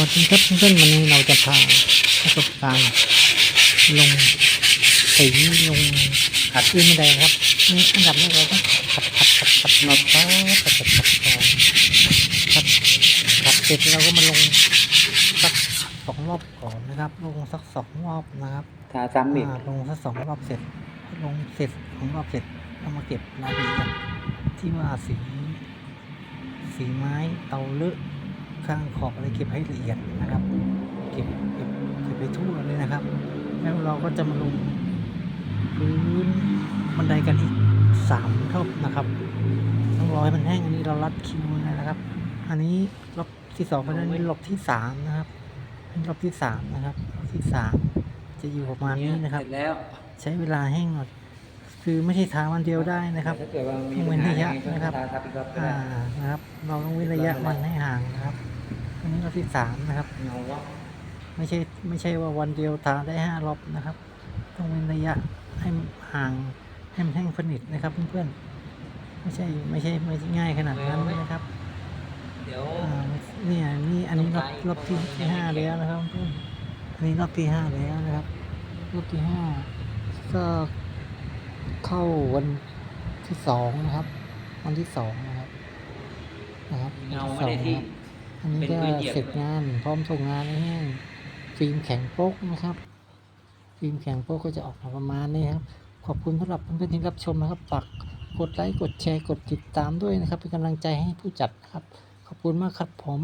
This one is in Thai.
วัสดีครับเพื่อนวันนี้เราจะพาประสบการณ์ลงสีลงขัดขึ้นไม่ได้ครับนี่อันดับแรกเราต้องขัดขัดขัดขัดน็อตครับขัดขัดขัดก่อนขัดขัดเสร็จเราก็มาลงสักสองรอบก่อนนะครับ ลงสักสองรอบนะครับทาซ้ำอีกลงสักสองรอบเสร็จ ลงเสร็จสองรอบเสร็จเอามาเก็บรายละเอียดที่ว่าสีสีไม้เตาเลอะ ข้างขอบอะไรเก็บให้ละเอียดนะครับ เก็บเก็บเก็บไปทั่วเลยนะครับ แล้วเราก็จะมาลงพื้นบันไดกันอีกสามรอบนะครับต้องรอให้มันแห้งอันนี้เรารัดคิวนะครับ อันนี้รอบที่สองไปแล้วนี่รอบที่สามนะครับนี่รอบที่สามนะครับรอบที่สามจะอยู่ประมาณนี้นะครับเสร็จแล้วใช้เวลาแห้งหน่อยคือไม่ใช่ทาวันเดียวได้นะครับถ้าเกิดว่ามีต้องเว้ปัญนหาระยะยังไงก็นะครับทาทับอีกรอบก็อ่าได้นะครับ เราต้องเว้นระยะมันให้ห่างนะครับอันนี้ รอบที่สามนะครับเงาวะไม่ใช่ไม่ใช่ว่าวันเดียวทาได้ห้ารอบนะครับ ต้องเว้นระยะให้มันห่างให้มันแห้งสนิทนะครับเพื่อนๆไม่ใช่ไม่ใช่ไม่ใช่ง่ายขนาดนั้นนะครับเดี๋ยวอ่าเนี่ยนี่อันนี้รอบรอบที่ที่ห้าแล้วนะครับเพื่อนอันนี้รอบที่ห้าแล้วนะครับรอบที่ห้าก็เข้าวันที่สองนะครับ วันที่สองนะครับนะครับเงาวันไม่ที่สได้องนะครับที่ อันนี้เป็นก็พื้นเหยียบเสร็จงานพร้อมส่งงานให้แห้งฟิล์มแข็งโป๊กนะครับฟิล์มแข็งโป๊กก็จะออกมาประมาณนี้ครับ ขอบคุณสำหรับเพื่อนๆที่รับชมนะครับฝากกดไลค์กดแชร์กดติดตามด้วยนะครับ เป็นกำลังใจให้ผู้จัดนะครับ ขอบคุณมากครับผม